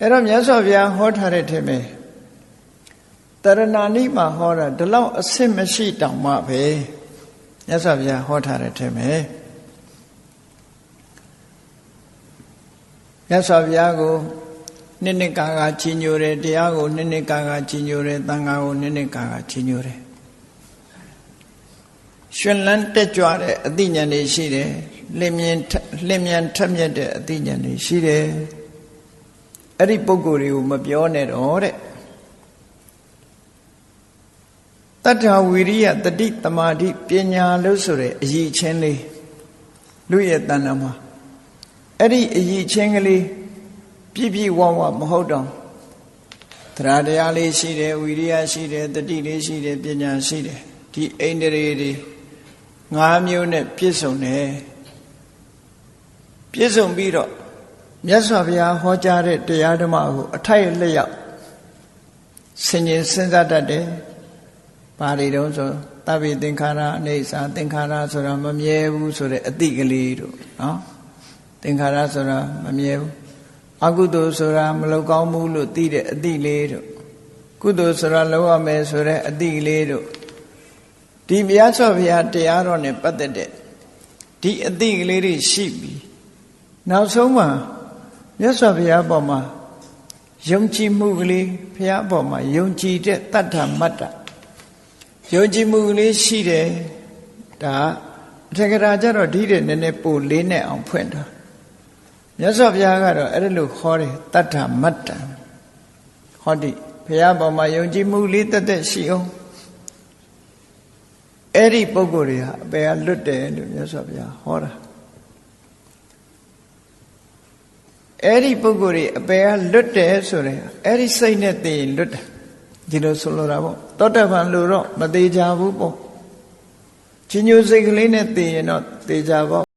အဲ့တော့မြတ်စွာဘုရားဟောထားတဲ့ထင်မယ်တရဏာနိမှာဟောတာဒီလောက်အဆင့်မရှိတောင်မှပဲမြတ်စွာဘုရားဟောထားတဲ့ထင်မယ်မြတ်စွာဘုရားကိုနှစ်နှစ်ကာကာကြီးညိုတယ်တရားကိုနှစ်နှစ်ကာကာကြီးညိုတယ်သံဃာကိုနှစ်နှစ်ကာကာကြီးညိုတယ်ရှင်လန်းတက်ကြွတဲ့အသိဉာဏ်တွေရှိတယ်လင်းမြင်လင်းမြန်ထက်မြက်တဲ့အသိဉာဏ်တွေရှိတယ် အဲ့ဒီပုံကိုယ်တွေကိုမပြောနဲ့တော့တဲ့တတ္ထဝီရိယတတိတမာတိပညာလို့ဆိုတဲ့အရည်ချင်းလေးလူရဲ့တဏ္ဍာမှာအဲ့ဒီအရည်ချင်းကလေးပြည့်ပြည့်ဝဝမဟုတ်တော့တရားတရားလေးရှိတယ်ဝီရိယရှိတယ်တတိလေးရှိတယ်ပညာရှိတယ်ဒီအိန္ဒြေတွေငါးမျိုးနဲ့ပြည့်စုံတယ်ပြည့်စုံပြီးတော့ မြတ်စွာဘုရားဟောကြားတဲ့တရားဓမ္မကိုအထိုက်အလျောက်ဆင်ញင်စဉ်းစားတတ်တယ်။ဘာတွေတုံးဆိုတဗ္ဗေသင်္ခါရအိဋ္ဌာသင်္ခါရဆိုတာမမြဲဘူးဆိုတဲ့အတိကလေးတို့နော်။သင်္ခါရဆိုတာမမြဲဘူး။အကုသိုလ်ဆိုတာမလောက်ကောင်းဘူးလို့သိတဲ့အတိလေးတို့ကုသိုလ်ဆိုတာလောက်ရမယ်ဆိုတဲ့အတိကလေးတို့ဒီမြတ်စွာဘုရားတရားတော်နဲ့ပတ်သက်တဲ့ဒီအတိကလေးတွေရှိပြီနောက်ဆုံးမှာ မြတ်စွာဘုရားပေါ်မှာယုံကြည်မှုကလေးဘုရားပေါ်မှာယုံကြည်တဲ့တတ္ထမတ္တယုံကြည်မှုကလေးရှိတယ်ဒါအထက်ကရာကြတော့ဒီတဲ့နည်းနည်းပိုလေးနဲ့အောင်ဖွင့်တာမြတ်စွာဘုရားကတော့အဲ့ဒါလို့ခေါ်တယ်တတ္ထမတ္တဟောဒီဘုရားပေါ်မှာယုံကြည်မှုလေးတက်တက်ရှိအောင်အဲ့ဒီပုံကိုယ်တွေဟာအပေကလွတ်တယ်လို့မြတ်စွာဘုရားဟောတာ အဲ့ဒီပုံကိုယ်တွေအပေကလွတ်တယ်ဆိုရင်အဲ့ဒီစိတ်နဲ့သိရင်လွတ်တယ်ဒီလိုဆိုလိုတာပေါ့တောတပံလို့တော့မသေးကြဘူးပေါ့ချင်းညိုစိတ်ကလေးနဲ့သိရင်တော့သေကြပေါ့